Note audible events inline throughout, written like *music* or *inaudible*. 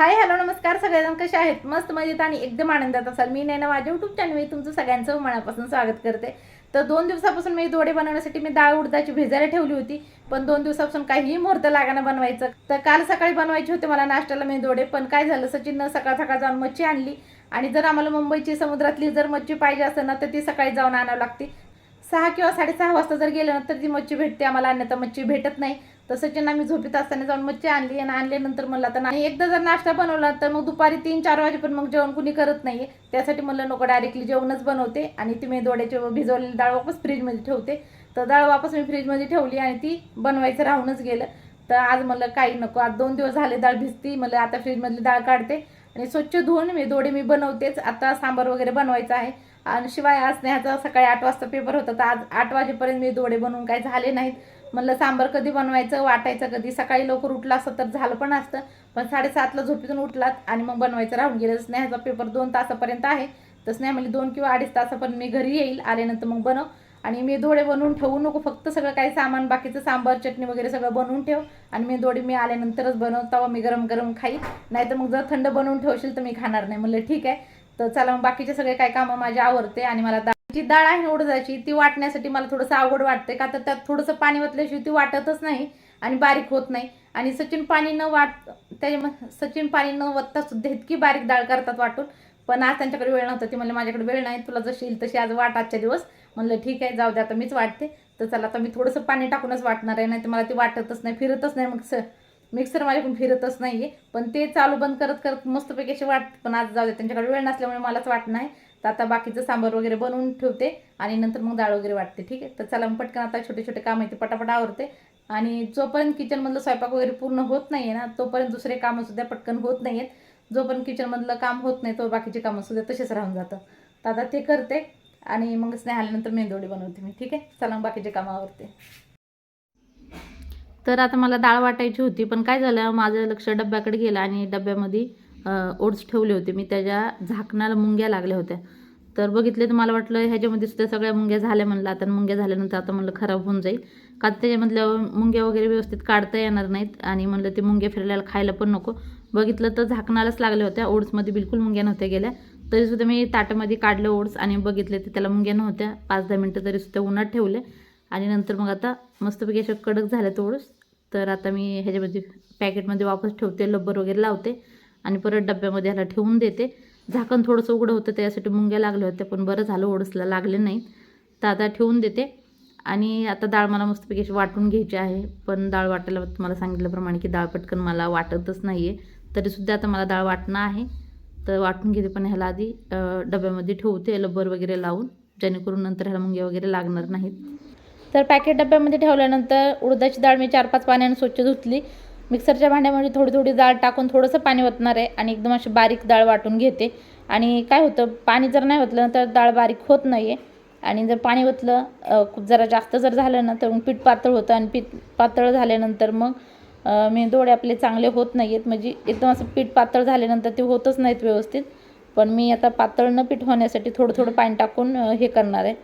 Hi hello नमस्कार. सगळेजण कसे आहेत? मस्त मजेत आणि एकदम आनंदात असाल. मी नैना माझ्या युट्यूब चॅनल तुमचं सगळ्यांचं मनापासून स्वागत करते. तर दोन दिवसापासून मी दोडे बनवण्यासाठी मी डाळ उडदाची भिजायला ठेवली होती पण दोन दिवसापासून काहीही मुहूर्त लागाना बनवायचं. तर काल सकाळी बनवायचे होते मला नाश्त्याला मी दोडे पण काय झालं? सचिननं सकाळ सकाळ जाऊन मच्छी आणली. आणि जर आम्हाला मुंबईची समुद्रातली जर मच्छी पाहिजे असेल ना तर ती सकाळी जाऊन आणावं लागते. सहा किंवा साडेसहा वाजता जर गेलं ना तर ती मच्छी भेटते आम्हाला अन्यथा मच्छी भेटत नाही. तसंच ना मी झोपीत असताना जाऊन मच्छी आणली आणि आणल्यानंतर म्हणलं आता नाही एकदा जर नाश्ता बनवला तर मग दुपारी तीन चार वाजेपर्यंत मग जेवण कुणी करत नाही त्यासाठी म्हणलं नको डायरेक्टली जेवणच बनवते. आणि ती मी दोड्याची भिजवलेली डाळ वापस फ्रीजमध्ये ठेवते. तर डाळ वापस मी फ्रीजमध्ये ठेवली आणि ती बनवायचं राहूनच गेलं. तर आज म्हणलं काही नको आज दोन दिवस झाले डाळ भिजती. मला आता फ्रीजमधली डाळ काढते. आणि स्वच्छ धुवून मी दोडे मी बनवतेच. आता सांबार वगैरे बनवायचा आहे. आणि शिवाय आज स्नेहाचा सकाळी आठ वाजता पेपर होता तर आज आठ वाजेपर्यंत मी दोडे बनवून काही झाले नाहीत. म्हणलं सांबार कधी बनवायचं वाटायचं कधी? सकाळी लवकर उठला असतं तर झालं पण असतं. पण साडेसातला झोपेतून उठलात आणि मग बनवायचं राहून गेलं. स्नेहाचा पेपर दोन तासापर्यंत आहे. तर स्नेहा म्हणजे दोन किंवा अडीच तासापर्यंत मी घरी येईल. आल्यानंतर मग बनव. आणि मी दोडे बनवून ठेवू नको फक्त सगळं काही सामान बाकीचं सांबार चटणी वगैरे सगळं बनवून ठेव. आणि मी दोडे मी आल्यानंतरच बनव तेव्हा मी गरम गरम खाईल नाहीतर मग जर थंड बनवून ठेवशील तर मी खाणार नाही. म्हणलं ठीक आहे. तर चला मग बाकीचे सगळे काय कामं माझी आवडते आणि मला जी डाळ आहे उडदाची ती वाटण्यासाठी मला थोडंसं आवड वाटते का तर त्यात थोडंसं पाणी वाटल्याशिवाय ती वाटतच नाही आणि बारीक होत नाही. आणि सचिन पाणी न वाट त्याच्या सचिन पाणी न वत्ता सुद्धा इतकी बारीक डाळ करतात वाटून. पण आज त्यांच्याकडे वेळ नव्हता ती म्हणलं माझ्याकडे वेळ नाही तुला जशी येईल तशी आज वाट आजच्या दिवस. म्हणलं ठीक आहे जाऊ दे आता मीच वाटते. तर चला आता मी थोडंसं पाणी टाकूनच वाटणार आहे नाही तर मला ती वाटतच नाही फिरतच नाही. मग स मिक्सर माझ्याकडून फिरतच नाहीये. पण ते चालू बंद करत करत मस्तपैकी असे वाट पण आज जाऊ दे त्यांच्याकडे वेळ नसल्यामुळे मलाच वाट नाही. तर आता बाकीचं सांबार वगैरे बनवून ठेवते आणि नंतर मग डाळ वगैरे वाटते ठीक आहे? तर चला मग पटकन आता छोटे छोटे काम आहे ते पटापट आवरते. आणि जोपर्यंत किचनमधलं स्वयंपाक वगैरे पूर्ण होत नाही आहे ना तोपर्यंत दुसरे कामंसुद्धा पटकन होत नाही आहेत जोपर्यंत किचनमधलं काम होत नाही तो बाकीचे कामं सुद्धा तसेच राहून जातं. तर आता ते करते आणि मग स्नेहाल्यानंतर मेंदोडी बनवते मी ठीक आहे? चला मग बाकीचे कामं आवरते. तर आता मला डाळ वाटायची होती पण काय झालं माझं लक्ष डब्याकडे गेलं आणि डब्यामध्ये ओट्स ठेवले होते. मी त्याच्या झाकणाला मुंग्या लागल्या होत्या. तर बघितले तर मला वाटलं ह्याच्यामध्ये सुद्धा सगळ्या मुंग्या झाल्या म्हणलं. आता मुंग्या झाल्यानंतर आता म्हणलं खराब होऊन जाईल. का त्याच्यामधल्या मुंग्या वगैरे व्यवस्थित काढता येणार नाहीत आणि म्हणलं ते मुंग्या फिरल्याला खायला पण नको. बघितलं तर झाकणालाच लागल्या होत्या. ओट्समध्ये बिलकुल मुंग्या नव्हत्या गेल्या. तरीसुद्धा मी ताटामध्ये काढलं ओट्स आणि बघितले तर त्याला मुंग्या नव्हत्या. पाच दहा मिनटं तरीसुद्धा उन्हात ठेवले. आणि नंतर मग आता मस्तपैकी अशा कडक झाल्या ओट्स. तर आता मी ह्याच्यामध्ये पॅकेटमध्ये वापस ठेवते लब्बर वगैरे लावते आणि परत डब्यामध्ये ह्याला ठेवून देते. झाकण थोडंसं उघडं होतं त्यासाठी मुंग्या लागल्या होत्या पण बरं झालं ओढसला लागले नाही तर आता ठेवून देते. आणि आता डाळ मला मस्तपैकी अशी वाटून घ्यायची आहे पण डाळ वाटायला तुम्हाला सांगितल्याप्रमाणे की डाळ पटकन मला वाटतच नाही आहे तरीसुद्धा आता मला डाळ वाटणं आहे. तर वाटून घेते पण ह्याला आधी डब्यामध्ये ठेवते लब्बर वगैरे लावून जेणेकरून नंतर ह्याला मुंग्या वगैरे लागणार नाहीत. तर पॅकेट डब्यामध्ये ठेवल्यानंतर उडदाची डाळ मी चार पाच पाण्याने स्वच्छ धुतली. मिक्सरच्या भांड्यामध्ये थोडी थोडी डाळ टाकून थोडंसं पाणी ओतणार आहे आणि एकदम अशी बारीक डाळ वाटून घेते. आणि काय होतं पाणी जर नाही ओतलं तर डाळ बारीक होत नाही आहे आणि जर पाणी ओतलं खूप जरा जास्त जर झालं ना तर मग पीठ पातळ होतं आणि पीठ पातळ झाल्यानंतर मग मी आपले चांगले होत नाही आहेत म्हणजे एकदम असं पीठ पातळ झाल्यानंतर ते होतच नाहीत व्यवस्थित. पण मी आता पातळ न पीठ होण्यासाठी थोडं थोडं पाणी टाकून हे करणार आहे.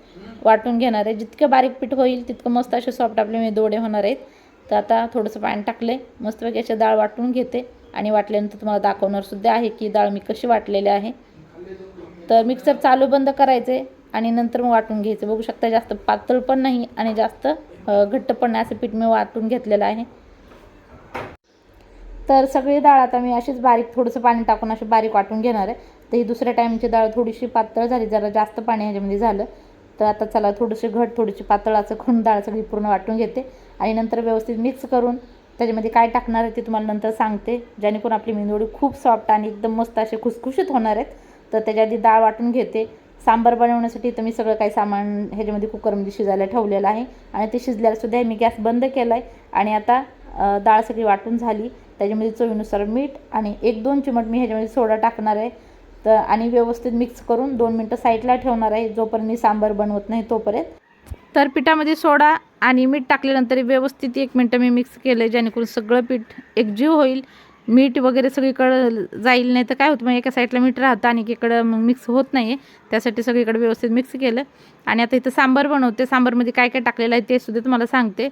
वाटून घेणार आहे. जितकं बारीक पीठ होईल तितकं मस्त असे सॉफ्ट आपले मी दोडे होणार आहेत. तर आता थोडंसं पाणी टाकले. मस्तपैकी अशी डाळ वाटून घेते. आणि वाटल्यानंतर तुम्हाला दाखवणार सुद्धा आहे की डाळ मी कशी वाटलेली आहे. तर मिक्सर चालू बंद करायचे आणि नंतर मग वाटून घ्यायचं. बघू शकता जास्त पातळ पण नाही आणि जास्त घट्ट पण नाही. असं पीठ मी वाटून घेतलेलं आहे. तर सगळी डाळ आता मी अशीच बारीक थोडंसं पाणी टाकून अशी बारीक वाटून घेणार आहे. तर ही दुसऱ्या टाईमची डाळ थोडीशी पातळ झाली जरा जास्त पाणी ह्याच्यामध्ये झालं. तर आता चला थोडीशी घट थोडीशी पातळ असं करून डाळ सगळी पूर्ण वाटून घेते. आणि नंतर व्यवस्थित मिक्स करून त्याच्यामध्ये काय टाकणार आहे ते तुम्हाला नंतर सांगते. जेणेकरून आपली मेंदूवडी खूप सॉफ्ट आणि एकदम मस्त असे खुसखुशीत होणार आहेत. तर त्याच्या आधी डाळ वाटून घेते. सांबार बनवण्यासाठी तर मी सगळं काही सामान ह्याच्यामध्ये कुकरमध्ये शिजायला ठेवलेलं आहे. आणि ते शिजल्यालासुद्धा मी गॅस बंद केला आहे आणि आता डाळ सगळी वाटून झाली. त्याच्यामध्ये चवीनुसार मीठ आणि एक दोन चिमट मी ह्याच्यामध्ये सोडा टाकणार आहे. तर आणि व्यवस्थित मिक्स करून दोन मिनटं साईडला ठेवणार आहे. जोपर्यंत मी सांबार बनवत नाही तोपर्यंत. तर पिठामध्ये सोडा आणि मीठ टाकल्यानंतर व्यवस्थित एक मिनटं मी मिक्स केलं आहे जेणेकरून सगळं पीठ एकजीव होईल. मीठ वगैरे सगळीकडं जाईल नाही तर काय होतं? मग एका साईडला मीठ राहतं आणि एकीकडं मग मिक्स होत नाही आहे त्यासाठी सगळीकडे व्यवस्थित मिक्स केलं. आणि आता इथं सांबार बनवते. सांबारमध्ये काय काय टाकलेलं आहे ते सुद्धा तुम्हाला सांगते.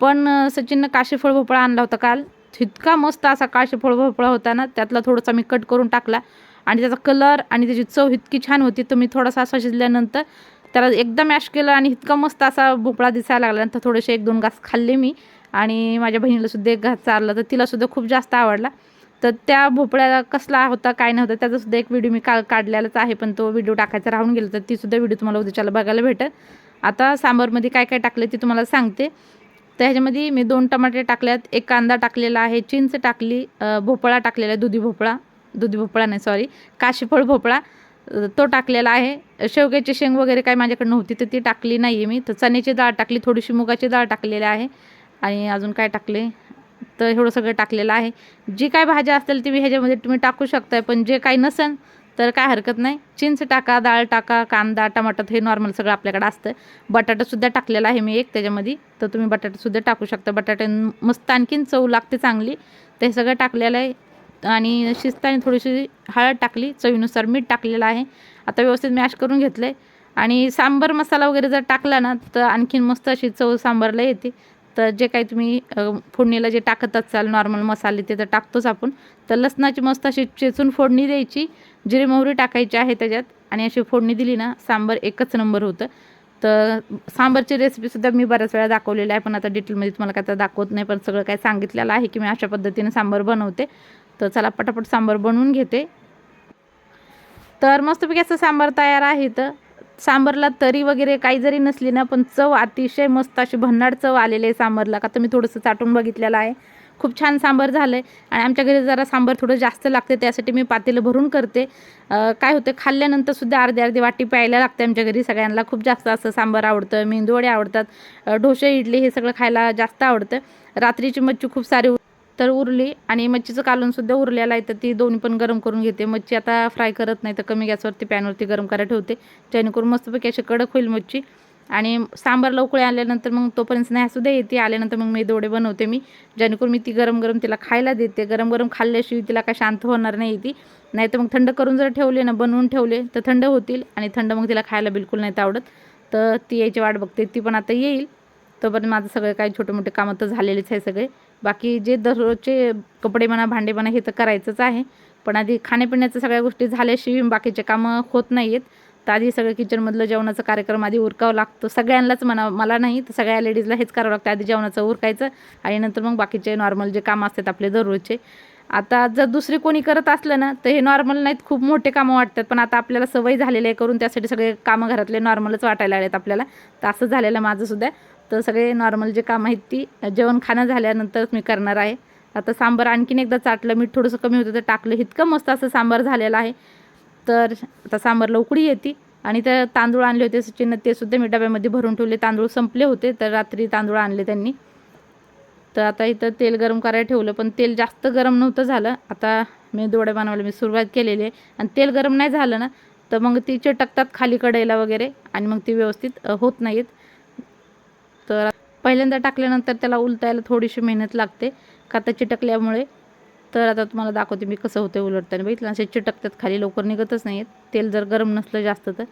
पण सचिननं काशीफळ भोपळा आणला होता काल. इतका मस्त असा काशीफळ भोपळा होता ना त्यातला थोडासा मी कट करून टाकला. आणि त्याचा कलर आणि त्याची चव इतकी छान होती तर मी थोडासा असा शिजल्यानंतर त्याला एकदा मॅश केलं आणि इतका मस्त असा भोपळा दिसायला लागला. नंतर थोडेसे एक दोन घास खाल्ले मी आणि माझ्या बहिणीला सुद्धा एक घास चारला तर तिलासुद्धा खूप जास्त आवडला. तर त्या भोपळ्याला कसला होता काय नव्हता त्याचासुद्धा एक व्हिडिओ मी का काढलेलाच आहे पण तो व्हिडिओ टाकायचा राहून गेला तर ती सुद्धा व्हिडिओ तुम्हाला उद्याच्याला बघायला भेटेल. आता सांबारमध्ये काय काय टाकलं ते तुम्हाला सांगते. तर ह्याच्यामध्ये मी दोन टमाटे टाकल्यात. एक कांदा टाकलेला आहे चिंच टाकली भोपळा टाकलेला आहे दुधी भोपळा. दुधी भोपळा नाही सॉरी काशीफळ भोपळा तो टाकलेला आहे. शेवग्याची शेंग वगैरे काय माझ्याकडे नव्हती तर ती टाकली नाही आहे मी. तर चण्याची डाळ टाकली थोडीशी मुगाची डाळ टाकलेली आहे. आणि अजून काय टाकले? तर एवढं सगळं टाकलेलं आहे. जी काय भाज्या असतील ती ह्याच्यामध्ये तुम्ही टाकू शकताय पण जे काही नसेल तर काय हरकत नाही. चिंच टाका डाळ टाका कांदा टमाटर हे नॉर्मल सगळं आपल्याकडे असतं. बटाटासुद्धा टाकलेला आहे मी एक त्याच्यामध्ये. तर तुम्ही बटाटासुद्धा टाकू शकता. बटाटे मस्त आणखीन चव लागते चांगली. ते सगळं टाकलेलं आहे. आणि शिजताना थोडीशी हळद टाकली. चवीनुसार मीठ टाकलेलं आहे. आता व्यवस्थित मॅश करून घेतलं आहे आणि सांबर मसाला वगैरे जर टाकला ना तर आणखीन मस्त अशी चव सांबारला येते. तर जे काही तुम्ही फोडणीला जे टाकत असाल नॉर्मल मसाले ते तर टाकतोच आपण. तर लसणाची मस्त अशी चेचून फोडणी द्यायची. जिरे मोहरी टाकायची आहे त्याच्यात आणि अशी फोडणी दिली ना सांबर एकच नंबर होतं. तर सांबारची रेसिपीसुद्धा मी बऱ्याच वेळा दाखवलेली आहे पण आता डिटेलमध्ये तुम्हाला काय आता दाखवत नाही पण सगळं काय सांगितलेलं आहे की मी अशा पद्धतीने सांबार बनवते. तर चला पटापट सांबार बनवून घेते. तर मस्तपैकी असं सांबार तयार आहे तर सांबरला तरी वगैरे काही जरी नसली ना पण चव अतिशय मस्त अशी भन्नाट चव आलेली आहे सांबरला. का तर मी थोडंसं चाटून बघितलेलं आहे. खूप छान सांबार झालं आहे आणि आमच्या घरी जरा सांबार थोडं जास्त लागते त्यासाठी मी पातेलं भरून करते. काय होतं खाल्ल्यानंतर सुद्धा अर्धी अर्धी वाटी प्यायला लागते आमच्या घरी सगळ्यांना. खूप जास्त असं सांबार आवडतं मेंदूवडे आवडतात ढोसे इडली हे सगळं खायला जास्त आवडतं. रात्रीची मच्छी खूप सारी तर उरली आणि मच्छीचं कालूनसुद्धा उरलेलं आहे तर ती दोन्ही पण गरम करून घेते. मच्छी आता फ्राय करत नाही तर कमी गॅसवरती पॅनवरती गरम करायला ठेवते. जेणेकरून मस्तपैकी अशी कडक होईल मच्छी. आणि सांबार लवकळे आल्यानंतर मग तोपर्यंत स्नेहासुद्धा येते आल्यानंतर मग मी बनवते मी. जेणेकरून मी ती गरम गरम तिला खायला देते. गरम गरम खाल्ल्याशिवाय तिला काय शांत होणार नाही ती. नाही तर मग थंड करून जर ठेवले ना बनवून ठेवले तर थंड होतील आणि थंड मग तिला खायला बिलकुल नाही तर आवडत. तर ती यायची वाट बघते. ती पण आता येईल. तोपर्यंत माझं सगळं काही छोटे मोठे कामं तर झालेलेच आहे सगळे. बाकी जे दररोजचे कपडे म्हणा भांडे म्हणा हे तर करायचंच आहे. पण आधी खाण्यापिण्याच्या सगळ्या गोष्टी झाल्याशिवाय बाकीचे कामं होत नाही आहेत. तर आधी सगळं किचनमधलं जेवणाचा कार्यक्रम आधी उरकावं लागतो. सगळ्यांनाच म्हणा मला नाही तर सगळ्या लेडीजला हेच करावं लागतं. आधी जेवणाचं उरकायचं आणि नंतर मग बाकीचे नॉर्मल जे कामं असतात आपले दररोजचे. आता जर दुसरे कोणी करत असलं ना तर हे नॉर्मल नाहीत. खूप मोठे कामं वाटतात. पण आता आपल्याला सवय झालेली आहे करून त्यासाठी सगळे कामं घरातले नॉर्मलच वाटायला आलेत आपल्याला. तर असं झालेलं माझं सुद्धा. तर सगळे नॉर्मल जे कामं आहेत ती जेवण खाणं झाल्यानंतरच मी करणार आहे. आता सांबार आणखीन एकदा चाटलं मीठ थोडंसं कमी होतं तर टाकलं. इतकं मस्त असं सांबार झालेलं आहे. तर आता सांबारला उकडी येते. आणि त्या तांदूळ आणले होते सचिन ते सुद्धा मी डब्यामध्ये भरून ठेवले. तांदूळ संपले होते तर रात्री तांदूळ आणले त्यांनी. तर आता इथं तेल गरम करायला ठेवलं पण तेल जास्त गरम नव्हतं झालं. आता मी दोडे बनवायला मी सुरुवात केलेली आहे. आणि तेल गरम नाही झालं ना तर मग ती चिटकतात खाली कढईला वगैरे आणि मग ती व्यवस्थित होत नाहीत. तर पहिल्यांदा टाकल्यानंतर त्याला उलटायला थोडीशी मेहनत लागते का तर चिटकल्यामुळे. तर आता तुम्हाला दाखवते मी कसं होतं उलटताना बघितलं असे चिटकतात खाली लवकर निघतच नाहीत तेल जर गरम नसलं जास्त तर.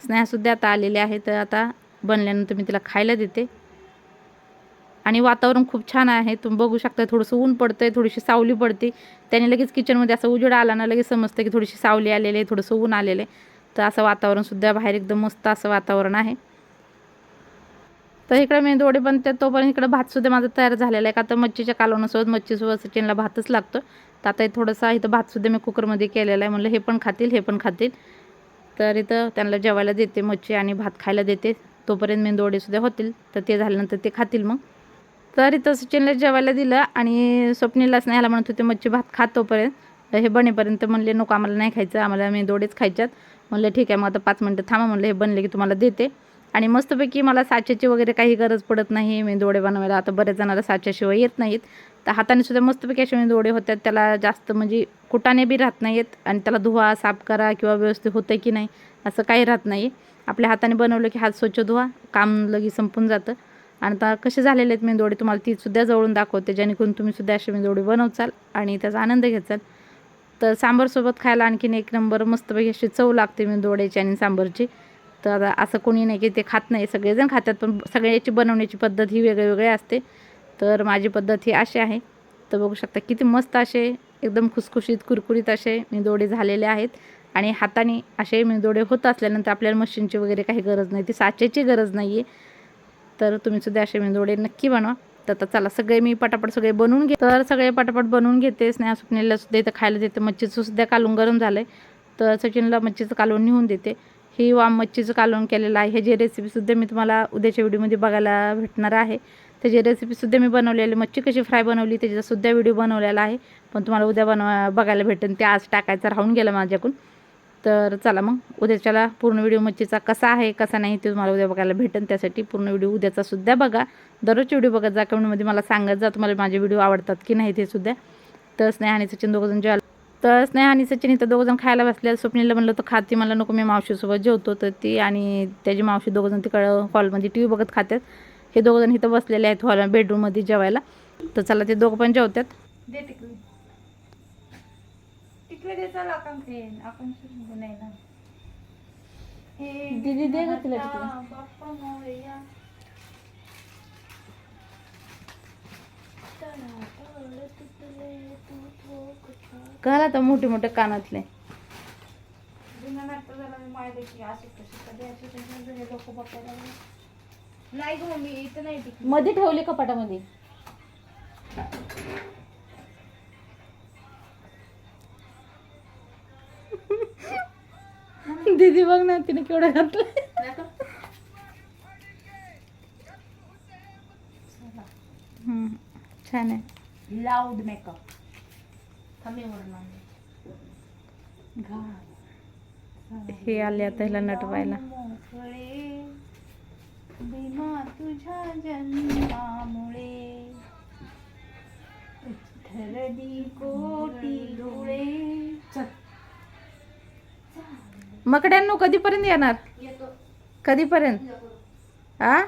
स्नेहासुद्धा आता आलेले आहे तर आता बनल्यानंतर मी तिला खायला देते. आणि वातावरण खूप छान आहे. तुम्ही बघू शकता थोडंसं ऊन पडतं आहे थोडीशी सावली पडते. त्याने लगेच किचनमध्ये असं उजेड आला ना लगेच समजतं की थोडीशी सावली आलेली आहे थोडंसं ऊन आलेलं आहे. तर असं वातावरणसुद्धा बाहेर एकदम मस्त असं वातावरण आहे. तर इकडे मी दोडे बनते तोपर्यंत इकडे भातसुद्धा माझा तयार झालेला आहे. का तर मच्छीच्या कालवणासोबत मच्छीसोबत सचिनला भातच लागतो. तर आता थोडंसं इथं भातसुद्धा मी कुकरमध्ये केलेला आहे. म्हणलं हे पण खातील हे पण खातील. तर इथं त्यांना जेवायला देते मच्छी आणि भात खायला देते. तोपर्यंत मेंदूवडेसुद्धा होतील. तर ते झाल्यानंतर ते खातील मग. तर इथं सचिनला जेवायला दिलं आणि स्वप्नीला स्नेहाला म्हणत होते मच्छी भात खात तोपर्यंत. हे बनेपर्यंत म्हणले नको आम्हाला नाही खायचं. आम्हाला मेंदोडेच खायच्यात. म्हणलं ठीक आहे मग आता पाच मिनटं थांबा. म्हणलं हे बनले की तुम्हाला देते. आणि मस्तपैकी मला साच्याची वगैरे काही गरज पडत नाही मेंदूवडे बनवायला. आता बऱ्याच जणांना साच्याशिवाय येत नाहीत. तर हाताने सुद्धा मस्तपैकी असे मेंदूवडे होतात. त्याला जास्त म्हणजे कुटाने बी राहत नाहीत आणि त्याला धुवा साफ करा किंवा व्यवस्थित होतं की नाही असं काही राहत नाही. आपल्या हाताने बनवलं की हात स्वच्छ धुवा काम लगेच संपून जातं. आणि आता कसे झालेले आहेत मेंदोडे तुम्हाला ती सुद्धा जवळून दाखवते. जेणेकरून तुम्ही सुद्धा असे मेंदोडे बनवचाल आणि त्याचा आनंद घेचाल. तर सांबारसोबत खायला आणखीन एक नंबर मस्तपैकी अशी चव लागते मेंदोड्याची आणि सांबारची. तर असं कोणी नाही की ते खात नाही सगळेजण खातात पण सगळ्याची बनवण्याची पद्धत ही वेगळी वेगळी असते. तर माझी पद्धत ही अशी आहे. तर बघू शकता किती मस्त असे एकदम खुसखुशीत कुरकुरीत असे मेदोडे झालेले आहेत. आणि हाताने असे मेदोडे होत असल्यानंतर आपल्याला मशीनची वगैरे काही गरज नाही ती साचेची गरज नाही आहे तर तुम्ही सुद्धा असे मेदोडे नक्की बनवा. तर आता चला सगळे मी पटापट सगळे बनवून घे. तर सगळे पटापट बनवून घेते. स्नेहा सुपनेला सुद्धा इथं खायला देते. मच्छीचं सुद्धा कालून गरम झालं आहे तर सचिनला मच्छीचं कालवून नेऊन देते. ही वा मच्छीचं कालवण केलेलं आहे. ह्याची रेसिपीसुद्धा मी तुम्हाला उद्याच्या व्हिडिओमध्ये बघायला भेटणार आहे. त्याची रेसिपीसुद्धा मी बनवलेली मच्छी कशी फ्राय बनवली त्याच्यासुद्धा व्हिडिओ बनवलेला आहे. पण तुम्हाला उद्या बनवा बघायला भेटेल. ते आज टाकायचं राहून गेलं माझ्याकडून. तर चला मग उद्याच्याला पूर्ण व्हिडिओ मच्छीचा कसा आहे कसा नाही ते तुम्हाला उद्या बघायला भेटेल. त्यासाठी पूर्ण व्हिडिओ उद्याचासुद्धा बघा. दररोजचे व्हिडिओ बघत जा कमेंटमध्ये मला सांगत जा तुम्हाला माझे व्हिडिओ आवडतात की नाही ते सुद्धा. तर स्नेहाने आणि सचिन दोघंजण जेवायला तर स्नेहा आणि सचिन इथं दोघंजण खायला बसले स्वप्नीला म्हणलं तर खाती मला नको मी मावशीसोबत जेवतो. तर ती आणि त्याची मावशी दोघंजण तिकडं हॉलमध्ये टी व्ही बघत खातात हे दोघंजण इथं बसलेले आहेत हॉल बेडरूममध्ये जेवायला. तर चला ते दोघं पण जेवतात. दे गं मम्मी इथं नाही टिकली. मध्ये ठेवले कपाटामध्ये *laughs* दीदी बघ ना तिने केवढं घातलं छान आहे. लाऊड मेकअप थांबेवर हे आले आता ह्याला नटवायला. बिना तुझ्या जन्मामुळे. कोटी डोळे. मकड्यांनो कधीपर्यंत येणार? येतो. कधीपर्यंत? आ?